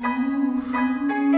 Mm-hmm.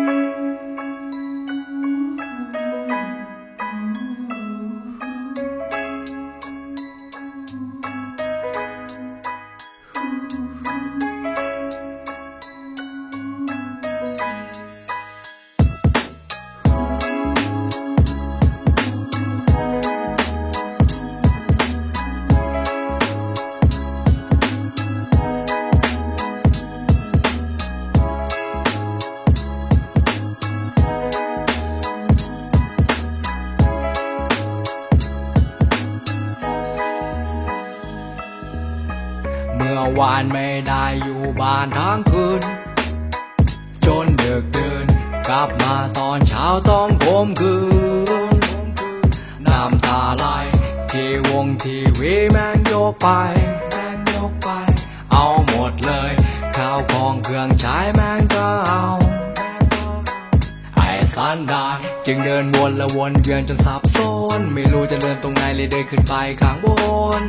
เมื่อวานไม่ได้อยู่บ้านทั้งคืน จนเดึกดื่นกลับมาตอนเช้าต้องผมคืน น้ำตาไหลที่วงทีวีแม่งยกไปแม่งยกไปเอาหมดเลยข้าวของเครื่องใช้แม่งก็เอาไอสันดานจึงเดินวนและวนเวียนจนสับสนไม่รู้จะเดินตรงไหนเลยเดินขึ้นไปข้างบน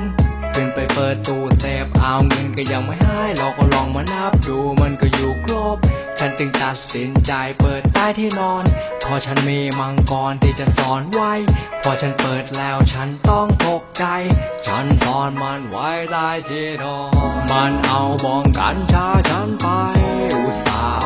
ขึ้นไปเปิดตู้เซฟเอาเงินก็ยังไม่ให้เราก็ลองมานับดูมันก็อยู่ครบ ฉันจึงตัดสินใจเปิดใต้ที่นอน พอฉันมีมังกรที่จะสอนไว้ พอฉันเปิดแล้วฉันต้องตกใจ ฉันซ่อนมันไว้ใต้ที่นอน มันเอาบองกัญชาฉันไปอุตส่าห์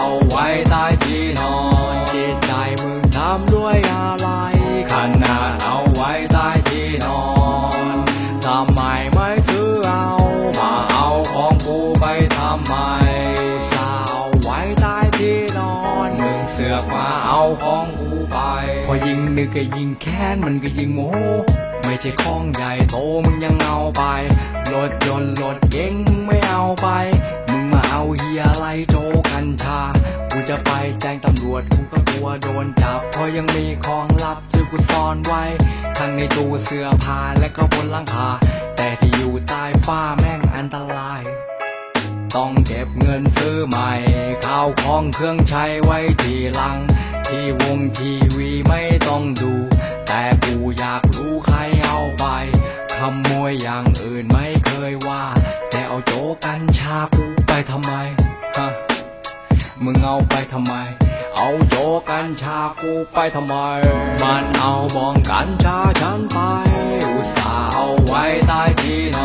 ไปทำไมอุตส่าห์เอาไว้ใต้ที่นอนมึงเสือกมาเอาของกูไป พอยิงนึกก็ยิงแค้นมันก็ยิงโมโหไม่ใช่ของใหญ่โตมึงยังเอาไปรถยนต์รถเก๋งมึงไม่เอาไป มึงมาเอาเฮียอะไรโจกัญชา กูจะไปแจ้งตำรวจกูก็กลัวโดนจับ เพราะยังมีของลับที่กูซ่อนไว้ ทั้งในตู้เสื้อผ้าและก็บนหลังคา แต่ที่อยู่ใต้ฟ้าแม่งอันตราย ต้องเก็บเงินซื้อใหม่ ข้าวของเครื่องใช้ไว้ทีหลัง ที่วงทีวีไม่ต้องดู แต่กูอยากรู้ใครเอาไปขโมยอย่างอื่นไม่เคยว่า แต่เอาโจกัญชากูไปทำไมฮะมึงเอาไปทำไม เอาโจกัญชากูไปทำไม มันเอาบองกัญชาฉันไป อุตส่าห์เอาไว้ใต้ที่นอน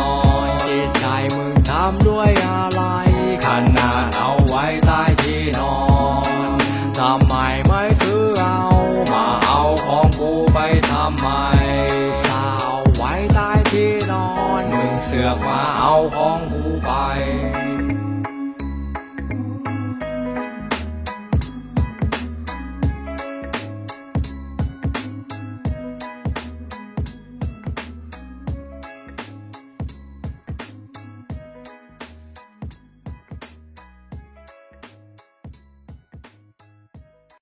ของกูไป